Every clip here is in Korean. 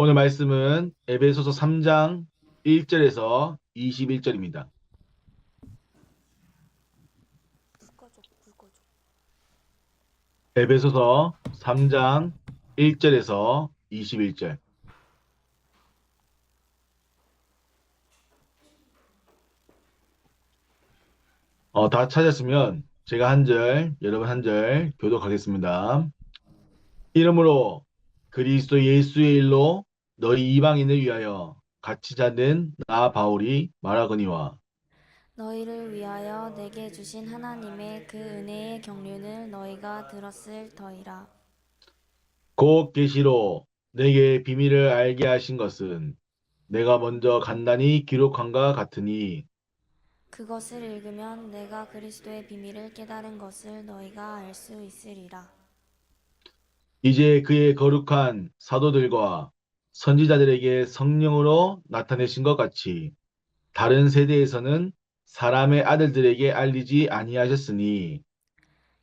오늘 말씀은 에베소서 3장 1절에서 21절입니다. 불 꺼줘, 불 꺼줘. 에베소서 3장 1절에서 21절. 어, 다 찾았으면 제가 한 절, 여러분 한 절 교독하겠습니다. 이러므로 그리스도 예수의 일로 너희 이방인을 위하여 같이 자는 나 바울이 말하거니와 너희를 위하여 내게 주신 하나님의 그 은혜의 경륜을 너희가 들었을 터이라. 곧 계시로 내게 비밀을 알게 하신 것은 내가 먼저 간단히 기록한과 같으니 그것을 읽으면 내가 그리스도의 비밀을 깨달은 것을 너희가 알 수 있으리라. 이제 그의 거룩한 사도들과 선지자들에게 성령으로 나타내신 것 같이 다른 세대에서는 사람의 아들들에게 알리지 아니하셨으니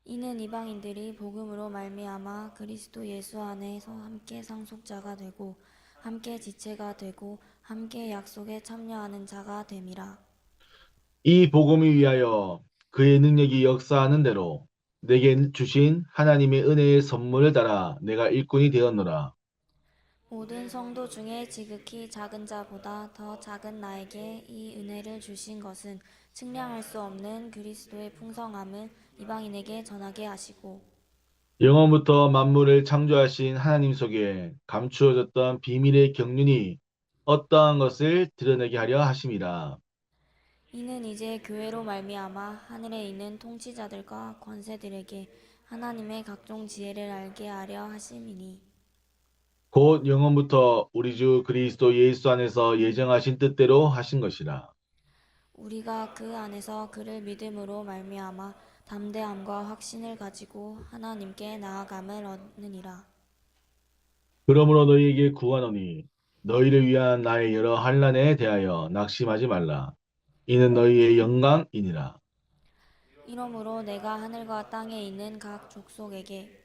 이는 이방인들이 복음으로 말미암아 그리스도 예수 안에서 함께 상속자가 되고 함께 지체가 되고 함께 약속에 참여하는 자가 됨이라. 이 복음을 위하여 그의 능력이 역사하는 대로 내게 주신 하나님의 은혜의 선물을 따라 내가 일꾼이 되었노라. 모든 성도 중에 지극히 작은 자보다 더 작은 나에게 이 은혜를 주신 것은 측량할 수 없는 그리스도의 풍성함을 이방인에게 전하게 하시고 영원부터 만물을 창조하신 하나님 속에 감추어졌던 비밀의 경륜이 어떠한 것을 드러내게 하려 하심이라. 이는 이제 교회로 말미암아 하늘에 있는 통치자들과 권세들에게 하나님의 각종 지혜를 알게 하려 하심이니 곧 영원부터 우리 주 그리스도 예수 안에서 예정하신 뜻대로 하신 것이라. 우리가 그 안에서 그를 믿음으로 말미암아 담대함과 확신을 가지고 하나님께 나아감을 얻느니라. 그러므로 너희에게 구하노니 너희를 위한 나의 여러 환란에 대하여 낙심하지 말라. 이는 너희의 영광이니라. 이러므로 내가 하늘과 땅에 있는 각 족속에게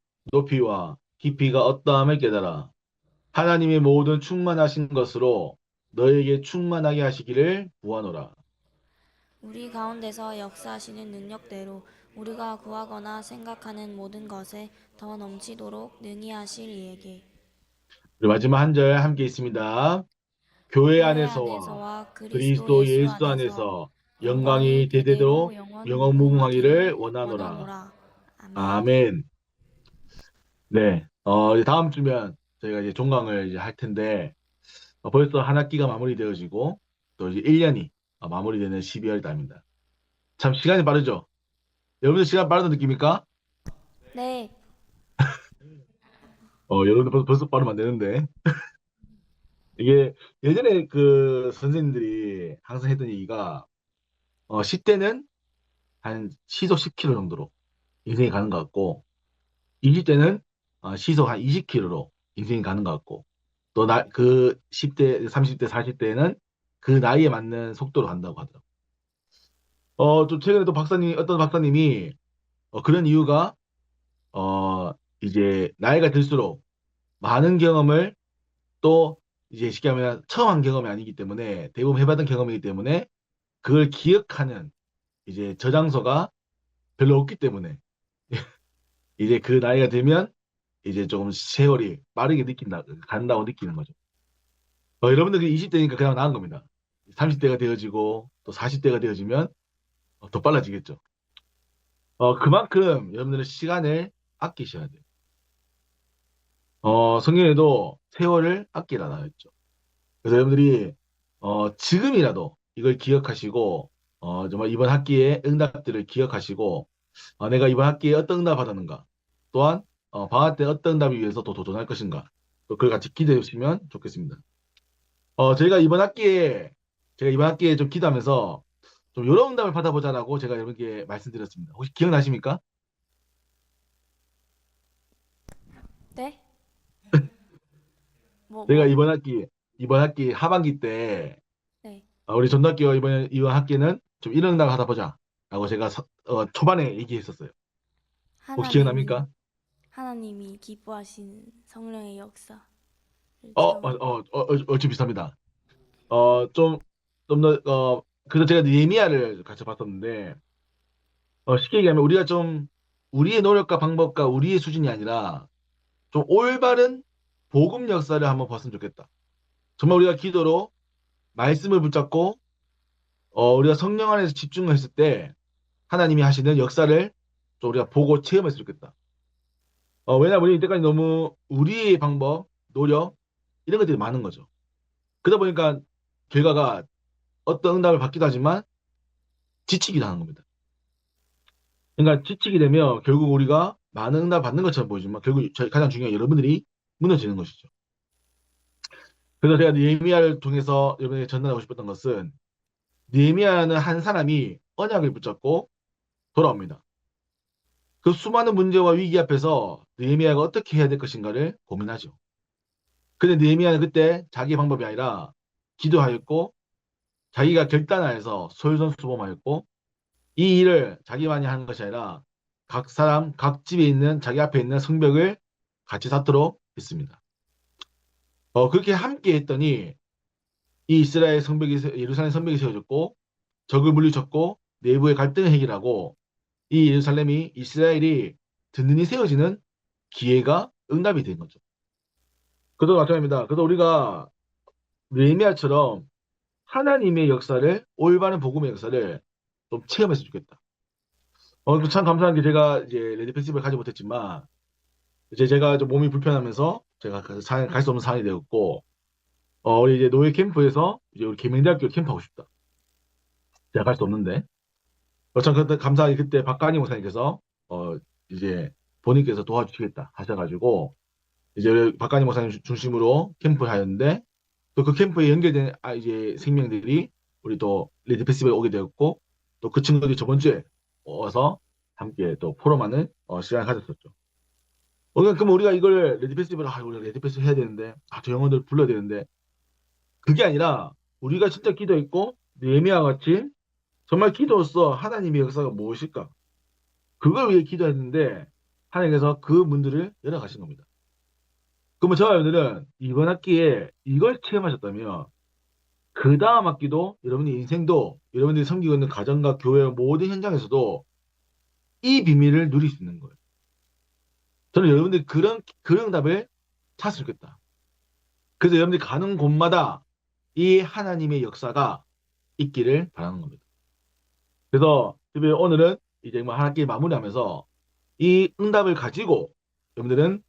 높이와 깊이가 어떠함을 깨달아 하나님의 모든 충만하신 것으로 너에게 충만하게 하시기를 구하노라. 우리 가운데서 역사하시는 능력대로 우리가 구하거나 생각하는 모든 것에 더 넘치도록 능히 하실 이에게 그리고 마지막 한 절 함께 있습니다. 교회 안에서와 그리스도 예수 안에서 영광이 대대로 영원무궁하기를 원하노라. 아멘. 네, 어, 이제 다음 주면 저희가 이제 종강을 이제 할 텐데 어, 벌써 한 학기가 마무리되어지고 또 이제 1년이 마무리되는 12월 달입니다. 참 시간이 빠르죠? 여러분들 시간 빠르다는 느낍니까? 네, 어, 여러분들 벌써, 벌써 빠르면 안 되는데. 이게 예전에 그 선생님들이 항상 했던 얘기가 어, 10대는 한 시속 10km 정도로 인생이 가는 것 같고 20대는 어, 시속 한 20km로 인생이 가는 것 같고 또 나, 그 10대, 30대, 40대는 그 나이에 맞는 속도로 간다고 하더라고요. 어, 좀 최근에 또 박사님, 어떤 박사님이 어, 그런 이유가 어, 이제 나이가 들수록 많은 경험을 또 이제 쉽게 하면 처음 한 경험이 아니기 때문에 대부분 해봤던 경험이기 때문에 그걸 기억하는 이제 저장소가 별로 없기 때문에 이제 그 나이가 되면 이제 조금 세월이 빠르게 느낀다, 간다고 느끼는 거죠. 어, 여러분들 20대니까 그냥 나은 겁니다. 30대가 되어지고 또 40대가 되어지면 어, 더 빨라지겠죠. 어, 그만큼 여러분들은 시간을 아끼셔야 돼요. 어, 성경에도 세월을 아끼라고 했죠. 그래서 여러분들이 어, 지금이라도 이걸 기억하시고 어, 정말 이번 학기의 응답들을 기억하시고 어, 내가 이번 학기에 어떤 응답 받았는가 또한 어, 방학 때 어떤 응답을 위해서 또 도전할 것인가 또 그걸 같이 기대해 주시면 좋겠습니다. 어, 저희가 이번 학기에, 제가 이번 학기에 좀 기도하면서 좀 여러 응답을 받아보자라고 제가 여러분께 말씀드렸습니다. 혹시 기억나십니까? 네? 뭐, 제가 뭐, 이번 학기, 이번 학기 하반기 때, 네. 어, 우리 전학기와 이번, 이번 학기는 좀 이런 응답을 받아보자. 라고 제가 서- 어, 초반에 얘기했었어요. 혹시 기억납니까? 하나님이 기뻐하시는 성령의 역사. 어, 어, 어, 어, 어, 얼추 비슷합니다. 어, 좀, 좀 더, 어, 그래서 제가 느헤미야를 같이 봤었는데, 어, 쉽게 얘기하면 우리가 좀, 우리의 노력과 방법과 우리의 수준이 아니라, 좀 올바른 복음 역사를 한번 봤으면 좋겠다. 정말 우리가 기도로 말씀을 붙잡고, 어, 우리가 성령 안에서 집중을 했을 때, 하나님이 하시는 역사를 좀 우리가 보고 체험했으면 좋겠다. 어, 왜냐면 우리 이때까지 너무 우리의 방법, 노력, 이런 것들이 많은 거죠. 그러다 보니까 결과가 어떤 응답을 받기도 하지만 지치기도 하는 겁니다. 그러니까 지치게 되면 결국 우리가 많은 응답을 받는 것처럼 보이지만 결국 저희 가장 중요한 여러분들이 무너지는 것이죠. 그래서 제가 느헤미야를 통해서 여러분에게 전달하고 싶었던 것은 느헤미야는 한 사람이 언약을 붙잡고 돌아옵니다. 그 수많은 문제와 위기 앞에서 느헤미야가 어떻게 해야 될 것인가를 고민하죠. 근데 느헤미야는 그때 자기 방법이 아니라 기도하였고 자기가 결단하여서 솔선수범하였고 이 일을 자기만이 하는 것이 아니라 각 사람 각 집에 있는 자기 앞에 있는 성벽을 같이 쌓도록 했습니다. 어 그렇게 함께 했더니 이 이스라엘 성벽이 세- 예루살렘 성벽이 세워졌고 적을 물리쳤고 내부의 갈등을 해결하고 이 예루살렘이 이스라엘이 든든히 세워지는 기회가 응답이 된 거죠. 그도 마찬가지입니다. 그래서 우리가 느헤미야처럼 하나님의 역사를 올바른 복음의 역사를 좀 체험했으면 좋겠다. 어, 그참 감사한 게 제가 이제 레디 페스티벌 가지 못했지만 이제 제가 좀 몸이 불편하면서 제가 갈 수 없는 상황이 되었고 어, 우리 이제 노예 캠프에서 이제 우리 계명대학교 캠프하고 싶다. 제가 갈 수 없는데 어, 참 그때 감사하게 그때 박가니 목사님께서 어, 이제 본인께서 도와주시겠다 하셔가지고 이제 박가니 목사님 중- 중심으로 캠프를 하였는데 또 그 캠프에 연결된 아, 이제 생명들이 우리 또 레디 페스티벌에 오게 되었고 또 그 친구들이 저번 주에 와서 함께 또 포럼하는 어, 시간을 가졌었죠. 어, 그럼 우리가 이걸 레디 페스티벌 아 우리 레디 페스티벌 해야 되는데 아 저 영혼들 불러야 되는데 그게 아니라 우리가 진짜 기도했고 예미와 같이 정말 기도로서 하나님의 역사가 무엇일까 그걸 위해 기도했는데 하나님께서 그 문들을 열어가신 겁니다. 그러면 저와 여러분들은 이번 학기에 이걸 체험하셨다면 그 다음 학기도 여러분의 인생도 여러분들이 섬기고 있는 가정과 교회 모든 현장에서도 이 비밀을 누릴 수 있는 거예요. 저는 여러분들이 그런 그런 답을 찾았으면 좋겠다. 그래서 여러분들이 가는 곳마다 이 하나님의 역사가 있기를 바라는 겁니다. 그래서 오늘은 이제 뭐 한 학기 마무리하면서 이 응답을 가지고 여러분들은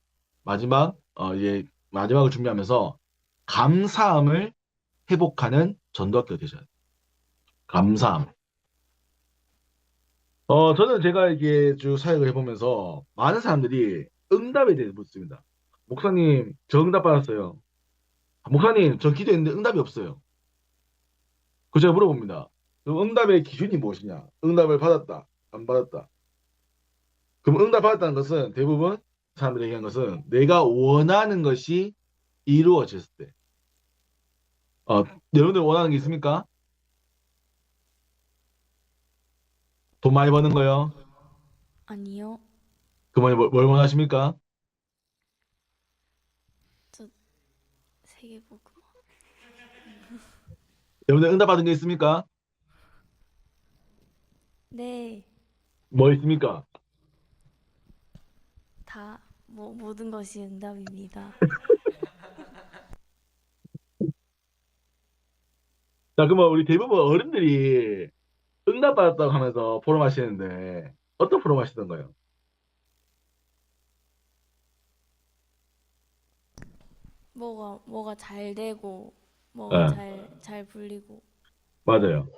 마지막 어 이제 마지막을 준비하면서 감사함을 회복하는 전도학교가 되셔야 돼요. 감사함. 어, 저는 제가 이게 쭉 사역을 해보면서 많은 사람들이 응답에 대해서 묻습니다. 목사님, 저 응답 받았어요. 아, 목사님, 저 기도했는데 응답이 없어요. 그 제가 물어봅니다. 그럼 응답의 기준이 무엇이냐? 응답을 받았다, 안 받았다. 그럼 응답 받았다는 것은 대부분 사람들이 얘기하는 것은 내가 원하는 것이 이루어졌을 때. 어, 여러분들 원하는 게 있습니까? 돈 많이 버는 거요? 아니요. 그만이 뭘, 뭘 원하십니까? 세계복음. 여러분들 응답 받은 게 있습니까? 네. 뭐 있습니까? 다 뭐, 모든 것이 응답입니다. 자, 그러면 우리 대부분 어른들이 응답 받았다고 하면서 포럼 하시는데 어떤 포럼 하시던가요? 뭐가 뭐가 잘 되고 뭐가 네. 잘잘 불리고 맞아요.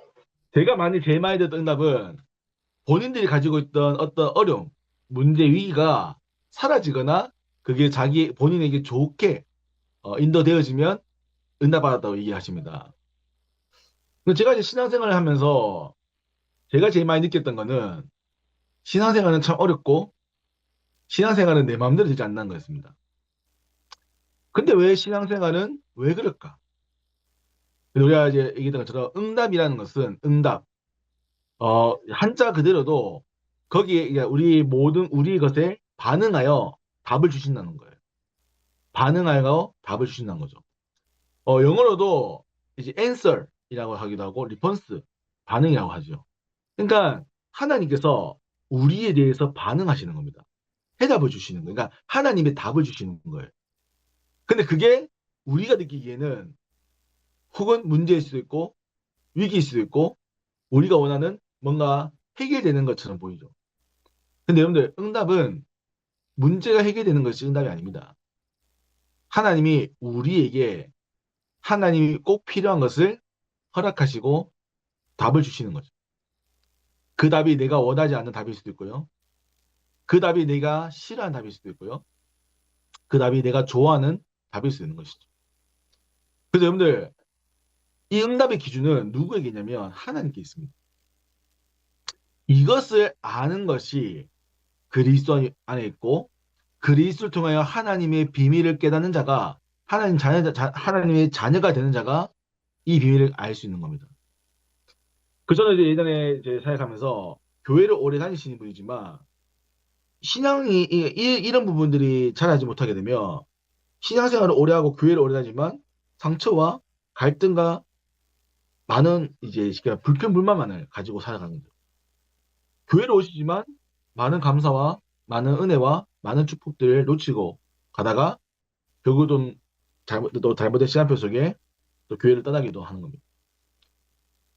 제가 많이 제일 많이 듣던 응답은 본인들이 가지고 있던 어떤 어려움, 문제, 위기가 사라지거나 그게 자기 본인에게 좋게 어, 인도되어지면 응답받았다고 얘기하십니다. 제가 이제 신앙생활을 하면서 제가 제일 많이 느꼈던 거는 신앙생활은 참 어렵고 신앙생활은 내 마음대로 되지 않는 거였습니다. 근데 왜 신앙생활은 왜 그럴까? 우리가 이제 얘기했던 것처럼 응답이라는 것은 응답, 어, 한자 그대로도 거기에 이제 우리 모든 우리 것에 반응하여 답을 주신다는 거예요. 반응하여 답을 주신다는 거죠. 어, 영어로도 이제 answer이라고 하기도 하고 response 반응이라고 하죠. 그러니까 하나님께서 우리에 대해서 반응하시는 겁니다. 해답을 주시는 거예요. 그러니까 하나님의 답을 주시는 거예요. 근데 그게 우리가 느끼기에는 혹은 문제일 수도 있고 위기일 수도 있고 우리가 원하는 뭔가 해결되는 것처럼 보이죠. 근데 여러분들 응답은 문제가 해결되는 것이 응답이 아닙니다. 하나님이 우리에게 하나님이 꼭 필요한 것을 허락하시고 답을 주시는 거죠. 그 답이 내가 원하지 않는 답일 수도 있고요. 그 답이 내가 싫어하는 답일 수도 있고요. 그 답이 내가 좋아하는 답일 수 있는 것이죠. 그래서 여러분들 이 응답의 기준은 누구에게 있냐면 하나님께 있습니다. 이것을 아는 것이 그리스도 안에 있고 그리스도를 통하여 하나님의 비밀을 깨닫는 자가 하나님 자녀 자, 하나님의 자녀가 되는 자가 이 비밀을 알 수 있는 겁니다. 그 저는 이제 예전에 이제 사역하면서 교회를 오래 다니시는 분이지만 신앙이 이, 이- 이 런 부분들이 잘하지 못하게 되면 신앙생활을 오래 하고 교회를 오래 다니지만 상처와 갈등과 많은 이제 그러니까 불평불만만을 가지고 살아가는 거예요. 교회를 오시지만 많은 감사와 많은 은혜와 많은 축복들을 놓치고 가다가 결국 좀 잘못 또 잘못된 시간표 속에 또 교회를 떠나기도 하는 겁니다.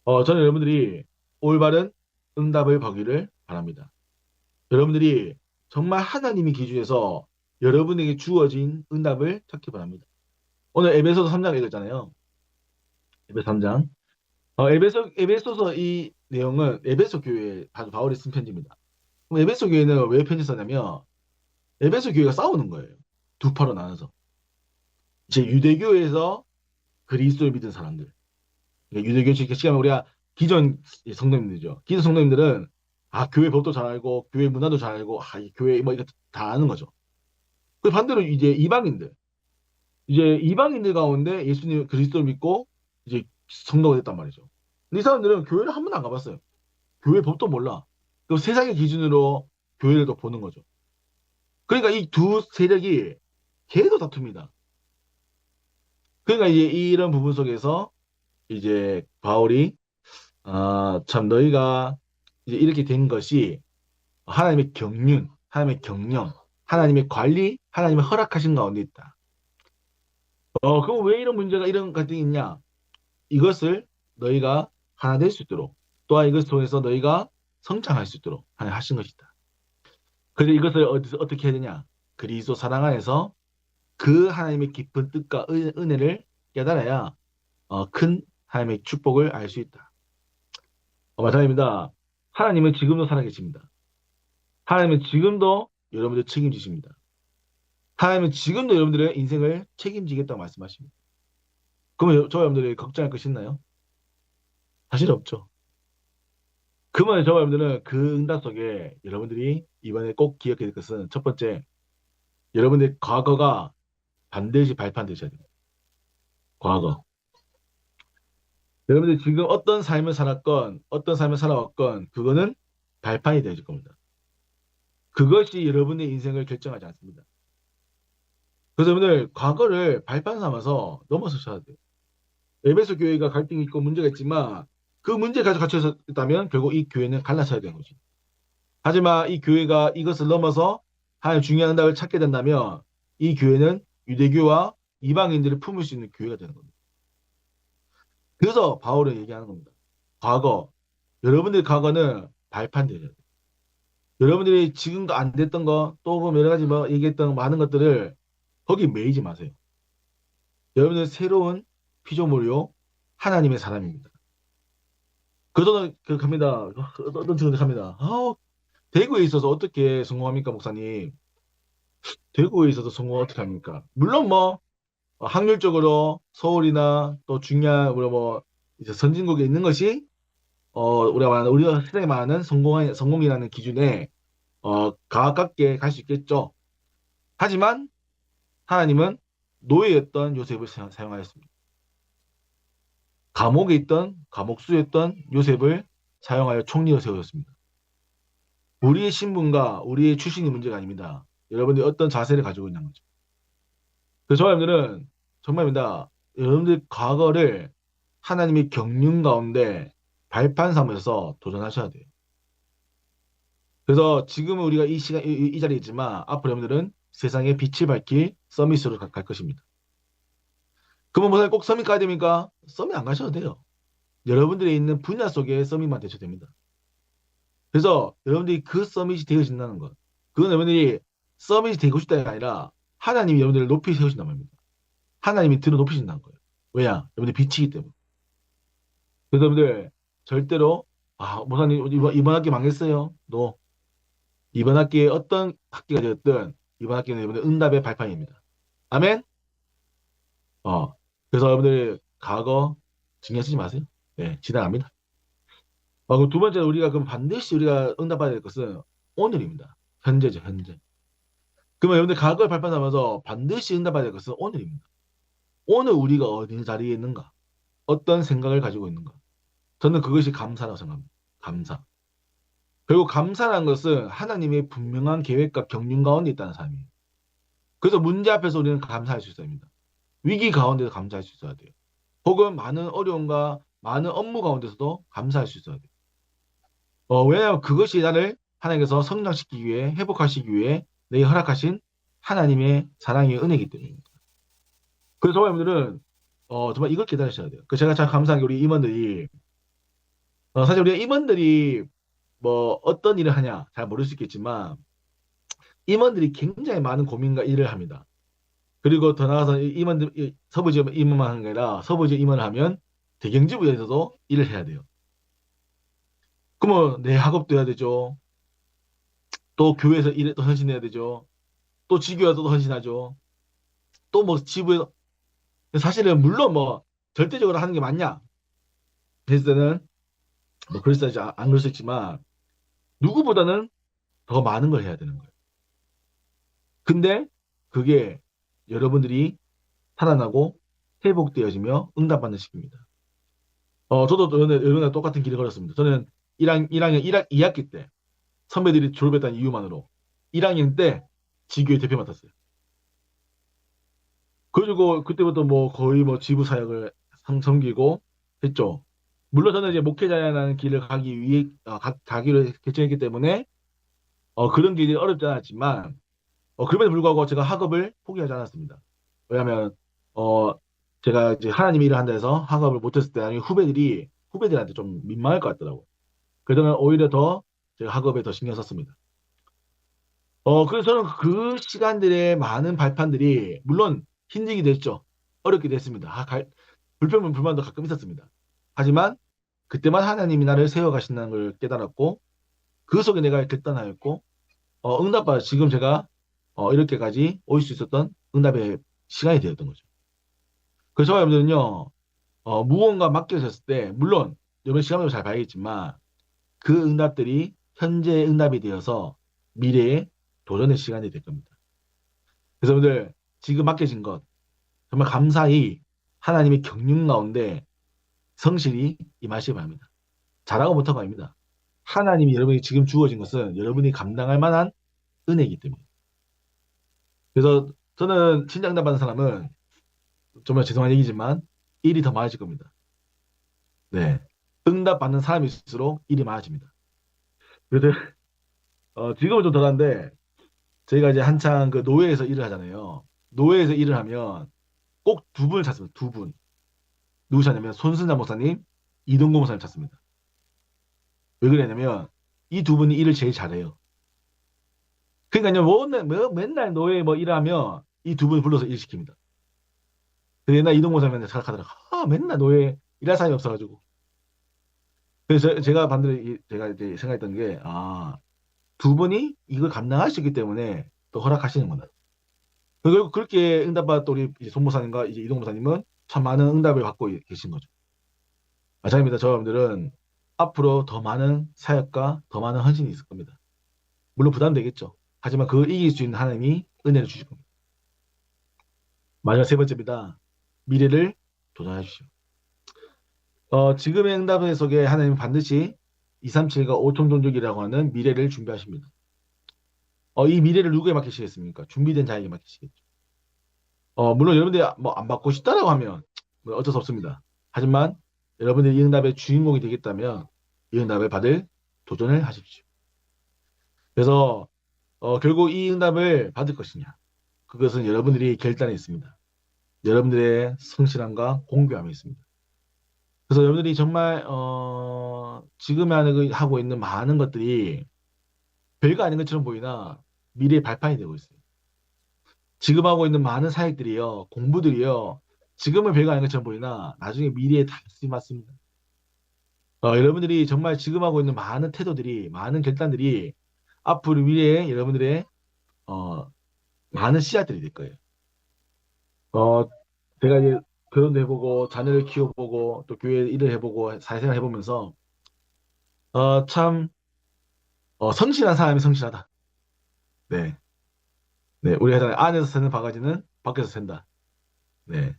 어, 저는 여러분들이 올바른 응답을 보기를 바랍니다. 여러분들이 정말 하나님의 기준에서 여러분에게 주어진 응답을 찾기 바랍니다. 오늘 에베소서 3장 읽었잖아요. 에베소 3장. 어, 에베소, 에베소서 이 내용은 에베소 교회에 바- 바울이 쓴 편지입니다. 그럼 에베소 교회는 왜 편지 썼냐면 에베소 교회가 싸우는 거예요. 두 파로 나눠서. 제 유대교에서 그리스도를 믿은 사람들. 그러니까 유대교 시간 우리가 기존 성도님들이죠. 기존 성도님들은 아 교회 법도 잘 알고 교회 문화도 잘 알고 아, 이 교회 뭐 이거 다 아는 거죠. 그 반대로 이제 이방인들 이제 이방인들 가운데 예수님 그리스도를 믿고 이제 성도가 됐단 말이죠. 근데 이 사람들은 교회를 한 번도 안 가봤어요. 교회 법도 몰라. 그 세상의 기준으로 교회를 또 보는 거죠. 그러니까 이 두 세력이 계속 다툽니다. 그러니까 이제 이런 부분 속에서 이제 바울이 아, 참 너희가 이제 이렇게 된 것이 하나님의 경륜, 하나님의 경영, 하나님의 관리, 하나님의 허락하신 가운데 있다. 어, 그럼 왜 이런 문제가 이런 갈등이 있냐? 이것을 너희가 하나 될 수 있도록 또한 이것을 통해서 너희가 성장할 수 있도록 하나님 하신 것이다. 그래서 이것을 어떻게 해야 되냐? 그리스도 사랑 안에서 그 하나님의 깊은 뜻과 은- 은혜를 깨달아야 어, 큰 하나님의 축복을 알 수 있다. 어, 마찬가지입니다. 하나님은 지금도 살아계십니다. 하나님은 지금도 여러분들 책임지십니다. 하나님은 지금도 여러분들의 인생을 책임지겠다고 말씀하십니다. 그러면 저 여러분들이 걱정할 것이 있나요? 사실 없죠. 그러면 저 여러분들은 그 응답 속에 여러분들이 이번에 꼭 기억해야 될 것은 첫 번째, 여러분들의 과거가 반드시 발판되셔야 됩니다. 과거. 여러분들이 지금 어떤 삶을 살았건, 어떤 삶을 살아왔건, 그거는 발판이 되어질 겁니다. 그것이 여러분의 인생을 결정하지 않습니다. 그래서 여러분들, 과거를 발판 삼아서 넘어서셔야 돼요. 에베소 교회가 갈등이 있고 문제가 있지만, 그 문제에 가지고 갇혀 있다면, 결국 이 교회는 갈라서야 되는 거지. 하지만 이 교회가 이것을 넘어서 하나님 중요한 응답을 찾게 된다면, 이 교회는 유대교와 이방인들을 품을 수 있는 교회가 되는 겁니다. 그래서 바울은 얘기하는 겁니다. 과거, 여러분들의 과거는 발판되어야 돼요. 여러분들이 지금도 안 됐던 거, 또뭐 여러 가지 뭐 얘기했던 많은 것들을 거기 매이지 마세요. 여러분들 새로운 피조물요 하나님의 사람입니다. 그저는 그 갑니다. 어떤 친구들 갑니다. 아, 대구에 있어서 어떻게 성공합니까, 목사님? 대구에 있어서 성공 어떻게 합니까? 물론 뭐 어, 확률적으로 서울이나 또 중요한 우리 뭐 이제 선진국에 있는 것이 어 우리가 말하는 우리가 세상에 말하는 성공 성공이라는 기준에 어 가깝게 갈 수 있겠죠. 하지만 하나님은 노예였던 요셉을 사용- 사용하였습니다. 감옥에 있던 감옥수였던 요셉을 사용하여 총리로 세우셨습니다. 우리의 신분과 우리의 출신이 문제가 아닙니다. 여러분들이 어떤 자세를 가지고 있는 거죠. 그래서 여러분들은 정말입니다. 여러분들 과거를 하나님의 경륜 가운데 발판 삼으셔서 도전하셔야 돼요. 그래서 지금은 우리가 이 시간 이, 이- 이 자리에 있지만 앞으로 여러분들은 세상에 빛을 밝힐 서밋으로 가- 갈 것입니다. 그러면 무슨 꼭 서밋 가야 됩니까? 서밋 안 가셔도 돼요. 여러분들이 있는 분야 속에 서밋만 되셔도 됩니다. 그래서 여러분들이 그 서밋이 되어진다는 것. 그건 여러분들이 서밋이 되고 싶다가 아니라 하나님이 여러분들을 높이 세우신단 말입니다. 하나님이 들어 높이신다는 거예요. 왜냐? 여러분들 빛이기 때문에. 그래서 여러분들 절대로 아 목사님 이번, 이번 학기 망했어요. 너 이번 학기에 어떤 학기가 되었든 이번 학기는 여러분들 응답의 발판입니다. 아멘. 어 그래서 여러분들 과거 신경 쓰지 마세요. 네 지나갑니다. 어, 그두 번째 우리가 그럼 반드시 우리가 응답받아야 될 것은 오늘입니다. 현재죠 현재. 그러면 여러분들 과거를 발판하면서 반드시 응답받아야 될 것은 오늘입니다. 오늘 우리가 어디 자리에 있는가? 어떤 생각을 가지고 있는가? 저는 그것이 감사라고 생각합니다. 감사. 그리고 감사라는 것은 하나님의 분명한 계획과 경륜 가운데 있다는 사람이에요. 그래서 문제 앞에서 우리는 감사할 수 있어야 합니다. 위기 가운데서 감사할 수 있어야 돼요. 혹은 많은 어려움과 많은 업무 가운데서도 감사할 수 있어야 돼요. 어, 왜냐하면 그것이 나를 하나님께서 성장시키기 위해 회복하시기 위해 내게 허락하신 하나님의 사랑의 은혜이기 때문입니다. 그래서 여러분들은 어, 정말 이걸 기다리셔야 돼요. 그 제가 참 감사한 게 우리 임원들이 어, 사실 우리가 임원들이 뭐 어떤 일을 하냐 잘 모를 수 있겠지만 임원들이 굉장히 많은 고민과 일을 합니다. 그리고 더 나아가서 이 서부지역 임원만 게 아니라 서부지역 임원을 하면 대경지부에서도 일을 해야 돼요. 그러면 내 학업도 해야 되죠. 또 교회에서 일에 또 헌신해야 되죠. 또 지교에서도 헌신하죠. 또 뭐 지부에서 사실은 물론 뭐 절대적으로 하는 게 맞냐? 했을 때는 뭐 그럴 수 있지 안 그럴 수 있지만 누구보다는 더 많은 걸 해야 되는 거예요. 근데 그게 여러분들이 살아나고 회복되어지며 응답받는 시기입니다. 어, 저도 여러분과 똑같은 길을 걸었습니다. 저는 1학, 1학년 1학, 2학기 때 선배들이 졸업했다는 이유만으로 1학년 때 지교회 대표 맡았어요. 그리고 그때부터 뭐 거의 뭐 지부 사역을 섬- 섬기고 했죠. 물론 저는 이제 목회자라는 길을 가기 위해 어, 가, 가기로 결정했기 때문에 어, 그런 길이 어렵지 않았지만 어, 그럼에도 불구하고 제가 학업을 포기하지 않았습니다. 왜냐하면 어, 제가 이제 하나님 일을 한다 해서 학업을 못했을 때 나중에 후배들이 후배들한테 좀 민망할 것 같더라고요. 그래서 오히려 더 제가 학업에 더 신경 썼습니다. 어, 그래서 저는 그 시간들의 많은 발판들이 물론 힘들기도 했죠. 어렵기도 했습니다. 아, 갈- 불평은 불만도 가끔 있었습니다. 하지만 그때만 하나님이 나를 세워가신다는 걸 깨달았고 그 속에 내가 결단하였고 어, 응답받아 지금 제가 어, 이렇게까지 올 수 있었던 응답의 시간이 되었던 거죠. 그래서 여러분들은요 어, 무언가 맡겨졌을 때 물론 여러분 시간으로 잘 봐야겠지만 그 응답들이 현재의 응답이 되어서 미래의 도전의 시간이 될 겁니다. 그래서 여러분들 지금 맡겨진 것 정말 감사히 하나님의 경륜 가운데 성실히 임하시기 바랍니다. 잘하고 못하고 아닙니다. 하나님이 여러분이 지금 주어진 것은 여러분이 감당할 만한 은혜이기 때문에. 그래서 저는 진짜 응답 받는 사람은 정말 죄송한 얘기지만 일이 더 많아질 겁니다. 네. 응답 받는 사람일수록 일이 많아집니다. 그래서 어, 지금은 좀 덜한데 저희가 이제 한창 그 노예에서 일을 하잖아요. 노예에서 일을 하면 꼭 두 분을 찾습니다. 두 분. 누구시냐면 손순자 목사님, 이동고 목사님 찾습니다. 왜 그러냐면 이 두 분이 일을 제일 잘해요. 그러니까요, 맨날, 뭐, 맨날 노예 뭐 일하면 이 두 분을 불러서 일 시킵니다. 근데 옛날 이동고 목사님한테 생각하더라고. 아, 맨날 노예 일할 사람이 없어가지고. 그래서 제- 제가 반대로 이- 제가 이제 생각했던 게, 아, 두 분이 이걸 있기 때문에 또 허락하시는구나. 그리고 그렇게 응답받았던 우리 손모사님과 이제 이동 모사님은 참 많은 응답을 받고 계신 거죠. 마찬가지입니다. 저여러분들은 앞으로 더 많은 사역과 더 많은 헌신이 있을 겁니다. 물론 부담되겠죠. 하지만 그걸 이길 수 있는 하나님이 은혜를 주실 겁니다. 마지막 세 번째입니다. 미래를 도전하십시오. 어, 지금의 응답 속에 하나님은 반드시 237과 5천 종족이라고 하는 미래를 준비하십니다. 어, 이 미래를 누구에 맡기시겠습니까? 준비된 자에게 맡기시겠죠. 어, 물론 여러분들이 뭐 안 받고 싶다라고 하면 뭐 어쩔 수 없습니다. 하지만 여러분들이 이 응답의 주인공이 되겠다면 이 응답을 받을 도전을 하십시오. 그래서 어, 결국 이 응답을 받을 것이냐 그것은 여러분들이 결단에 있습니다. 여러분들의 성실함과 공교함에 있습니다. 그래서 여러분들이 정말 어, 지금 하는- 하고 있는 많은 것들이 별거 아닌 것처럼 보이나 미래의 발판이 되고 있어요. 지금 하고 있는 많은 사역들이요, 공부들이요, 지금은 별거 아닌 것처럼 보이나 나중에 미래에 다 쓰임 맞습니다. 어, 여러분들이 정말 지금 하고 있는 많은 태도들이, 많은 결단들이 앞으로 미래에 여러분들의 어, 많은 씨앗들이 될 거예요. 어, 제가 이제 결혼도 해보고 자녀를 키워보고 또 교회 일을 해보고 사회생활 해보면서 어, 참 어, 성실한 사람이 성실하다. 네. 네, 우리 하잖아요. 안에서 새는 바가지는 밖에서 샌다. 네.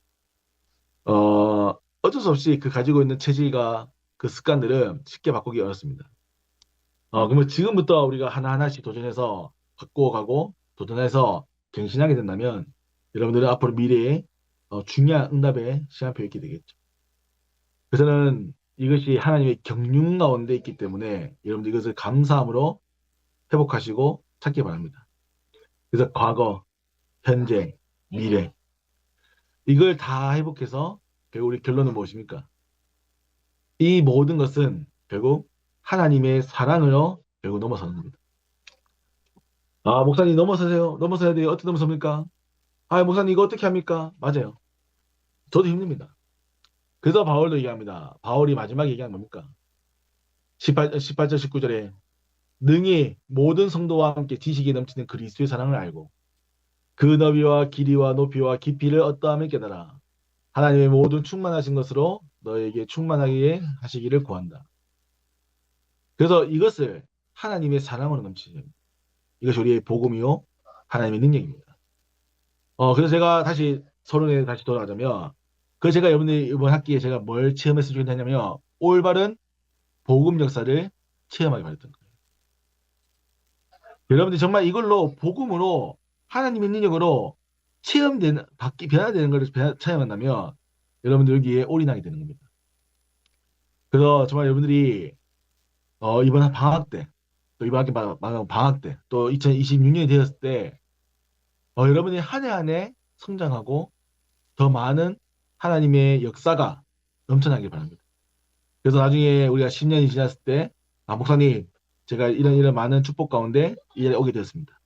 어, 어쩔 수 없이 그 가지고 있는 체질과 그 습관들은 쉽게 바꾸기 어렵습니다. 어, 그러면 지금부터 우리가 하나하나씩 도전해서 바꾸어가고 도전해서 갱신하게 된다면 여러분들은 앞으로 미래에 어, 중요한 응답의 시간표에 있게 되겠죠. 그래서는 이것이 하나님의 경륜 가운데 있기 때문에 여러분들 이것을 감사함으로 회복하시고 찾기 바랍니다. 그래서 과거, 현재, 미래 이걸 다 회복해서 결국 우리 결론은 무엇입니까? 이 모든 것은 결국 하나님의 사랑으로 결국 넘어서는 겁니다. 아, 목사님 넘어서세요. 넘어서야 돼요. 어떻게 넘어섭니까? 아, 목사님 이거 어떻게 합니까? 맞아요. 저도 힘듭니다. 그래서 바울도 얘기합니다. 바울이 마지막에 얘기한 뭡니까? 18, 18절, 19절에 능히 모든 성도와 함께 지식이 넘치는 그리스도의 사랑을 알고 그 너비와 길이와 높이와 깊이를 어떠함을 깨달아 하나님의 모든 충만하신 것으로 너에게 충만하게 하시기를 구한다. 그래서 이것을 하나님의 사랑으로 넘치는. 이것이 우리의 복음이요 하나님의 능력입니다. 어 그래서 제가 다시 서론에 다시 돌아가자면 그 제가 여러분들 이번 학기에 제가 뭘 체험했으면 좋겠냐면 올바른 복음 역사를 체험하게 바랬던 거예요. 여러분들 정말 이걸로 복음으로 하나님의 능력으로 체험되는 바뀌 변화되는 변화- 체험한다면 여러분들 여기에 올인하게 되는 겁니다. 그래서 정말 여러분들이 어, 이번 방학 때, 또 이번 학기 방학 때, 또 2026년이 되었을 때, 어, 여러분이 한 해 한 해 성장하고 더 많은 하나님의 역사가 넘쳐나길 바랍니다. 그래서 나중에 우리가 10년이 지났을 때, 아, 목사님, 제가 이런 이런 많은 축복 가운데 이 자리에 오게 되었습니다.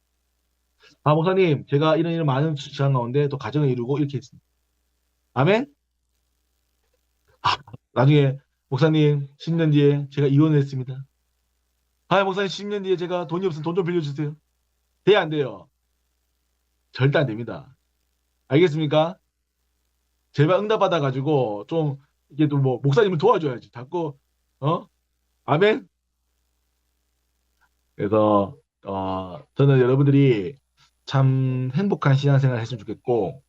아, 목사님, 제가 이런 이런 많은 시간 가운데 또 가정을 이루고 이렇게 했습니다. 아멘? 아, 나중에 목사님, 10년 뒤에 제가 이혼을 했습니다. 아, 목사님, 10년 뒤에 제가 돈이 없으면 돈 좀 빌려주세요. 돼, 안 돼요? 절대 안 됩니다. 알겠습니까? 제발 응답받아가지고, 좀, 이게 또 뭐, 목사님을 도와줘야지. 자꾸, 어? 아멘? 그래서, 어, 저는 여러분들이 참 행복한 신앙생활 했으면 좋겠고,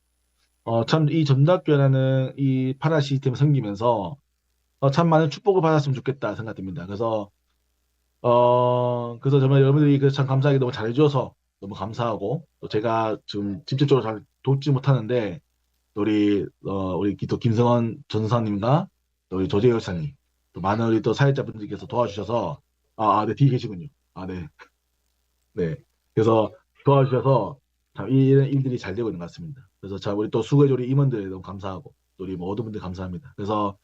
어, 참, 이 전답교라는 이 파라 시스템을 섬기면서, 어, 참 많은 축복을 받았으면 좋겠다 생각됩니다. 그래서, 어, 그래서 정말 여러분들이 그참 감사하게 너무 잘해줘서 너무 감사하고, 또 제가 지금 직접적으로 잘 돕지 못하는데, 우리, 어, 우리 또 김성원 전사님과 또 우리 조재 열 사님, 또 많은 우리 또 사회자분들께서 도와주셔서, 아, 아, 네, 뒤에 계시군요. 아, 네. 네. 그래서 도와주셔서 참 이런 일들이 잘 되고 있는 것 같습니다. 그래서 참 우리 또 수고해주리 임원들 너무 감사하고, 또 우리 모든 분들 감사합니다. 그래서,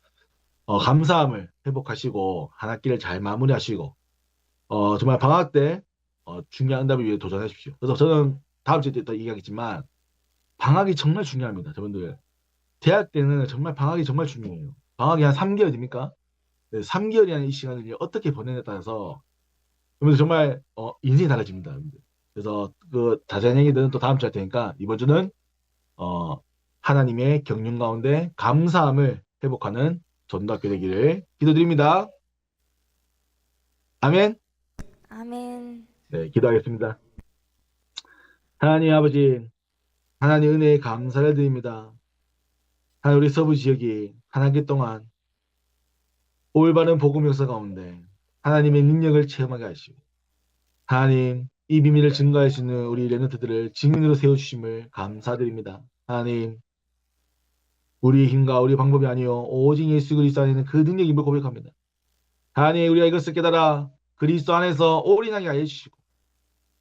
어, 감사함을 회복하시고, 한 학기를 잘 마무리하시고, 어, 정말 방학 때, 어, 중요한 응답을 위해 도전하십시오. 그래서 저는 다음 주에 또 얘기하겠지만, 방학이 정말 중요합니다, 여러분들. 대학 때는 정말 방학이 정말 중요해요. 방학이 한 3개월입니까? 네, 3개월이라는 이 시간을 어떻게 보내냐에 따라서, 여러분들 정말, 어, 인생이 달라집니다. 그래서 그 자세한 얘기들은 또 다음 주에 할 테니까 이번 주는 어, 하나님의 경륜 가운데 감사함을 회복하는 전도학교 되기를 기도드립니다. 아멘. 아멘. 네, 기도하겠습니다. 하나님 아버지, 하나님 은혜에 감사를 드립니다. 하나님 우리 서부 지역이 한 학기 동안 올바른 복음 역사 가운데 하나님의 능력을 체험하게 하시고 하나님 이 비밀을 증거할 수 있는 우리 레너트들을 증인으로 세워주심을 감사드립니다. 하나님 우리의 힘과 우리의 방법이 아니요 오직 예수 그리스도 안에는 그 능력 임을 고백합니다. 하나님 우리가 이것을 깨달아 그리스도 안에서 올인하게 하여 주시고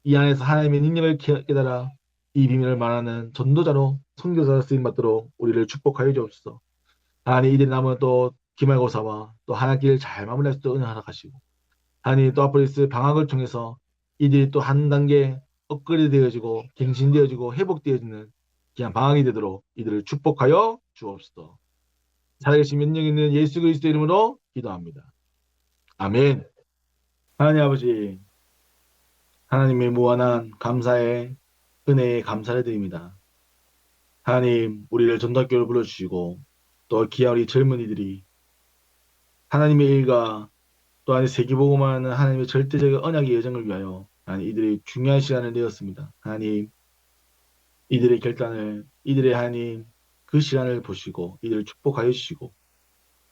이 안에서 하나님의 능력을 깨- 깨달아 이 비밀을 말하는 전도자로 선교사로 쓰임 받도록 우리를 축복하여 주옵소서. 하나님 이들이 남은 또 기말고사와 또한 학기를 잘 마무리할 수 있도록 은혜 허락하시고 하나님 또 앞으로 있을 방학을 통해서 이들이 또 한 단계 업그레이드 되어지고 갱신되어지고 회복되어지는 귀한 방학이 되도록 이들을 축복하여 주옵소서. 살아계신 면역 있는 예수 그리스도 이름으로 기도합니다. 아멘. 하나님 아버지, 하나님의 무한한 감사의 은혜에 감사를 드립니다. 하나님, 우리를 전도학교로 불러주시고 또 귀한 우리 젊은이들이 하나님의 일과 또한 세계보고만 하는 하나님의 절대적인 언약의 여정을 위하여 하나님 이들의 중요한 시간을 내었습니다. 하나님, 이들의 결단을 이들의 하나님 그 시간을 보시고 이들을 축복하여 주시고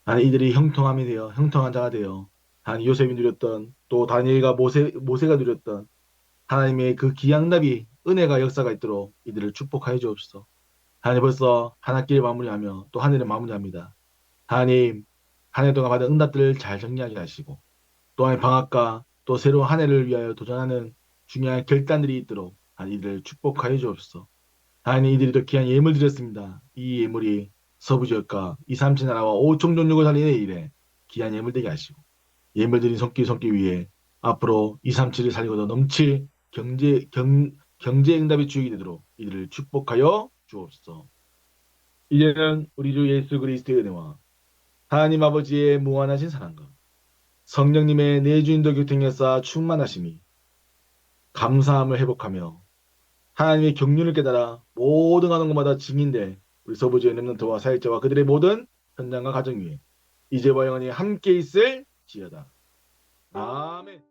하나님 이들이 형통함이 되어 형통한 자가 되어 하나님 요셉이 누렸던 또 다니엘과 모세, 모세가 누렸던 하나님의 그 기양답이 은혜가 역사가 있도록 이들을 축복하여 주옵소서. 하나님 벌써 한 학기를 마무리하며 또 한 해를 마무리합니다. 하나님 한 해 동안 받은 응답들을 잘 정리하게 하시고 또한 방학과 또 새로운 한 해를 위하여 도전하는 중요한 결단들이 있도록 이들을 축복하여 주옵소서. 하나님 이들이 더 귀한 예물 드렸습니다. 이 예물이 서부 지역과 이삼치 나라와 오총 종족을 살리는 일에 귀한 예물 되게 하시고 예물 드린 손길 손길 위에 앞으로 이삼치를 살리고 더 넘칠 경제 경 경제 응답의 주역이 되도록 이들을 축복하여 주옵소서. 이제는 우리 주 예수 그리스도의 은혜와 하나님 아버지의 무한하신 사랑과 성령님의 내주인도 교통역사 충만하심이 감사함을 회복하며 하나님의 경륜을 깨달아 모든 하는 곳마다 증인될 우리 서부지의 렘넌트와 사역자와 그들의 모든 현장과 가정 위에 이제와 영원히 함께 있을 지어다. 아멘.